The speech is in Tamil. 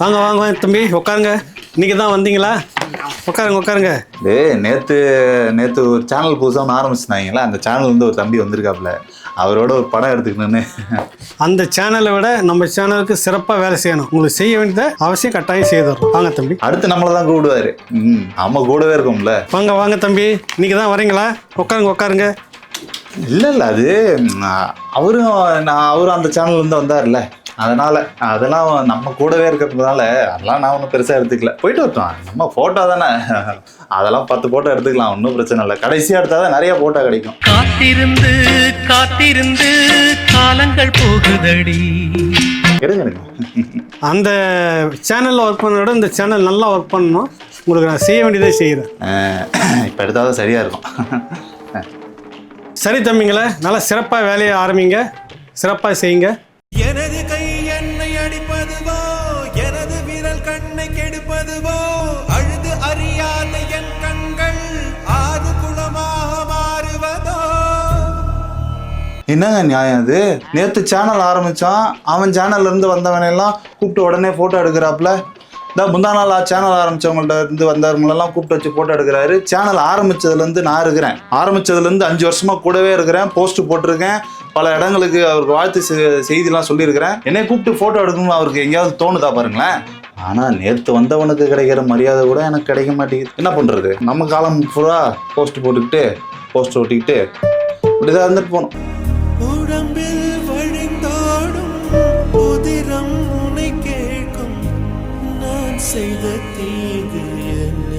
வாங்க வாங்க வாங்க தம்பி உட்காருங்க. இன்னைக்கு தான் வந்தீங்களா? உட்காருங்க உட்காருங்க. டேய் நேற்று நேற்று ஒரு சேனல் புதுசாக ஒன்று ஆரம்பிச்சிருந்தாங்களா அந்த சேனல் வந்து ஒரு தம்பி வந்திருக்காப்புல. அவரோட ஒரு படம் எடுத்துக்கணுன்னு அந்த சேனலை விட நம்ம சேனலுக்கு சிறப்பாக வேலை செய்யணும். உங்களுக்கு செய்ய வேண்டியதை அவசியம் கட்டாயம் செய்துடுறோம் வாங்க தம்பி. அடுத்து நம்மளை தான் கூப்பிடுவாரு. ம் நம்ம கூடவே இருக்கோம்ல. வாங்க வாங்க தம்பி. இன்னைக்கு தான் வரீங்களா? உட்காருங்க உட்காருங்க. இல்லை இல்லை அது அவரும் நான் அவரும் அந்த சேனல்லேருந்து வந்தார்ல அதனால அதெல்லாம் நம்ம கூடவே இருக்கிறதுனால அதெல்லாம் நான் ஒன்றும் பெருசாக எடுத்துக்கல. போயிட்டு வரட்டும். நம்ம ஃபோட்டோ தானே. அதெல்லாம் பத்து ஃபோட்டோ எடுத்துக்கலாம். ஒன்றும் பிரச்சனை இல்லை. கடைசியாக எடுத்தால் தான் நிறைய ஃபோட்டோ கிடைக்கும். காத்திருந்து காத்திருந்து காலங்கள் போகுதடி. அந்த சேனலில் ஒர்க் பண்ண விட இந்த சேனல் நல்லா ஒர்க் பண்ணணும். உங்களுக்கு நான் செய்ய வேண்டியதை செய்கிறேன் இப்போ எடுத்தால் தான் சரியாக இருக்கும். சரி தம்பிங்களே நல்லா சிறப்பாக வேலையை ஆரம்பிங்க. சிறப்பாக செய்யுங்க. அடிப்பதுவோ? எனது விரல் கண்ணை கெடுப்பதுவோ? அழுது அறியாத என் கண்கள் ஆறு குளமாக மாறுவதோ? என்னங்க நியாயம் அது? நேற்று சேனல் ஆரம்பித்தான் அவன் சேனல்ல இருந்து வந்தவனெல்லாம் கூப்பிட்டு உடனே ஃபோட்டோ எடுக்கிறாப்புல. இந்த முந்தா நாள் சேனல் ஆரம்பிச்சவங்கள்ட்ட இருந்து வந்தவங்களெல்லாம் கூப்பிட்டு வச்சு ஃபோட்டோ எடுக்கிறாரு. சேனல் ஆரம்பிச்சதுலேருந்து நான் இருக்கிறேன். ஆரம்பிச்சதுலேருந்து அஞ்சு வருஷமாக கூடவே இருக்கிறேன். போஸ்ட் போட்டிருக்கேன். பல இடங்களுக்கு அவருக்கு வாழ்த்து செய்திலாம் சொல்லியிருக்கிறேன். என்னை கூப்பிட்டு ஃபோட்டோ எடுக்கணும்னு அவருக்கு எங்கேயாவது தோணுதா பாருங்களேன். ஆனால் நேற்று வந்தவனுக்கு கிடைக்கிற மரியாதை கூட எனக்கு கிடைக்க மாட்டேங்குது. என்ன பண்ணுறது நம்ம காலம் ஃபுல்லாக போஸ்ட் போட்டுக்கிட்டு போஸ்ட் ஓட்டிக்கிட்டு இப்படிதான் இருந்துட்டு போனோம். உடம்பில் செய்த தீது என்ன?